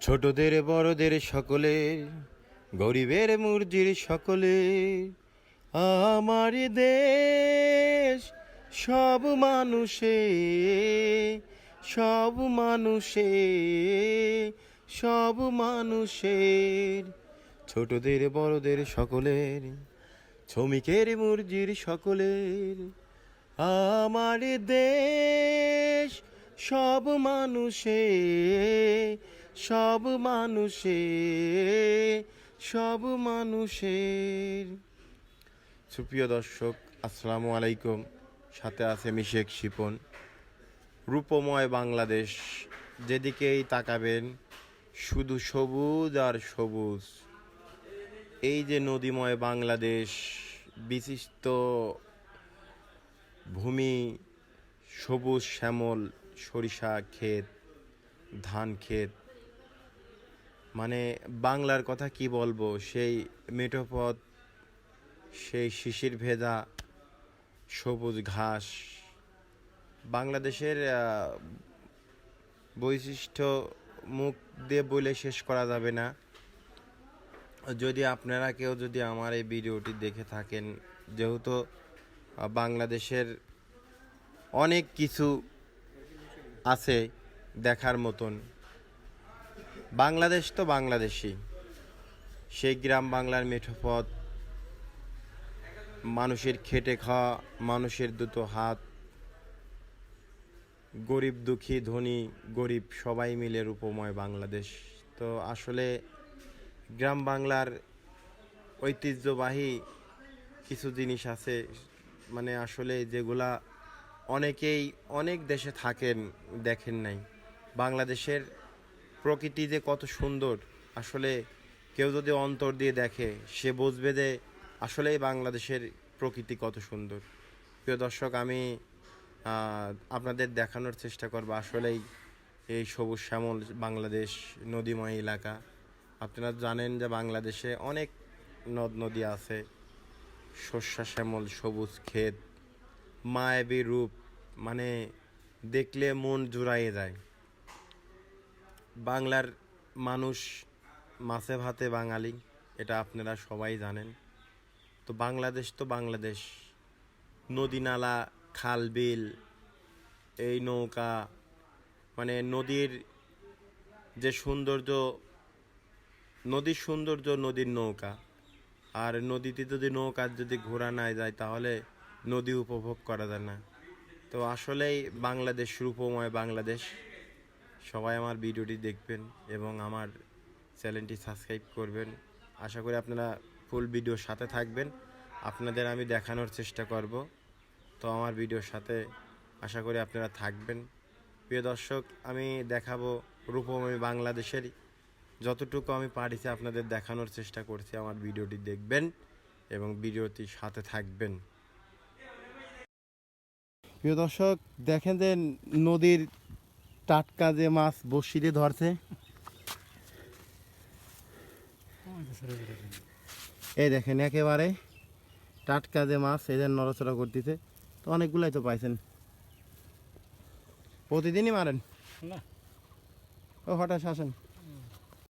ছোটদের, বড়দের সকলে, গরিবের মুরজির সকলে, আমার দেশ সব মানুষে সব মানুষে, সব মানুষের, ছোটদের, বড়দের সকলের, শ্রমিকের মুরজির সকলের, আমার দেশ সব মানুষে সব মানুষে, সব মানুষের সুপ্রিয় দর্শক, আসসালামু আলাইকুম। সাথে আছে মিশেক শিপন। রূপময় বাংলাদেশ, যেদিকেই তাকাবেন, শুধু সবুজ আর সবুজ। এই যে নদীময় বাংলাদেশ, বিশিষ্ট ভূমি, সবুজ শ্যামল, সরিষা ক্ষেত, ধান ক্ষেত মানে বাংলার কথা কি বলব? সেই মেঠোপথ, সেই শিশির ভেদা সবুজ ঘাস। বাংলাদেশের বৈশিষ্ট্য মুখ দিয়ে বলে শেষ করা যাবে না। যদি আপনারা কেউ যদি আমার এই ভিডিওটি দেখে থাকেন, যেহেতু বাংলাদেশের অনেক কিছু আছে দেখার মতন। বাংলাদেশ তো বাংলাদেশই। সেই গ্রাম বাংলার মেঠোপথ মানুষের খেটে খাওয়া, মানুষের দুটো হাত, গরিব দুঃখী, ধনী, গরিব সবাই মিলে রূপময় বাংলাদেশ। তো আসলে গ্রাম বাংলার ঐতিহ্যবাহী কিছু জিনিস আছে মানে আসলে যেগুলা অনেকেই অনেক দেশে থাকেন, দেখেন নাই। বাংলাদেশের প্রকৃতি যে কত সুন্দর, আসলে কেউ যদি অন্তর দিয়ে দেখে, সে বুঝবে যে আসলেই বাংলাদেশের প্রকৃতি কত সুন্দর। প্রিয় দর্শক, আমি আপনাদের দেখানোর চেষ্টা করব আসলেই এই সবুজ শ্যামল বাংলাদেশ নদীময় এলাকা। আপনারা জানেন যে বাংলাদেশে অনেক নদ নদী আছে। শস্য শ্যামল, সবুজ ক্ষেত, মায়াবী রূপ মানে দেখলে মন জুড়াইয়ে যায়। বাংলার মানুষ মাছে ভাতে বাঙালি, এটা আপনারা সবাই জানেন। তো বাংলাদেশ তো বাংলাদেশ। নদী নালা, খাল, বিল, এই নৌকা মানে নদীর যে সৌন্দর্য, নদীর সৌন্দর্য নদীর নৌকা। আর নদীতে যদি নৌকার যদি ঘোরা না যায়, তাহলে নদী উপভোগ করা যায় না। তো আসলেই বাংলাদেশ রূপময় বাংলাদেশ। সবাই আমার ভিডিওটি দেখবেন এবং আমার চ্যানেলটি সাবস্ক্রাইব করবেন। আশা করি আপনারা ফুল ভিডিওর সাথে থাকবেন। আপনাদের আমি দেখানোর চেষ্টা করব। তো আমার ভিডিওর সাথে আশা করি আপনারা থাকবেন। প্রিয় দর্শক, আমি দেখাবো রূপময় বাংলাদেশের। যতটুকু আমি পারিছি আপনাদের দেখানোর চেষ্টা করছি, আমার ভিডিওটি দেখবেন এবং ভিডিওটি সাথে থাকবেন। প্রিয় দর্শক, দেখেন যে নদীর টাটকা যে মাছ বসি দিয়ে ধরছে। এই দেখেন একেবারে টাটকা যে মাছ এদের নড়াচড়া করতেছে। তো অনেকগুলাই তো পাইছেন। প্রতিদিনই মারেন? না। ও হঠাৎ আসেন।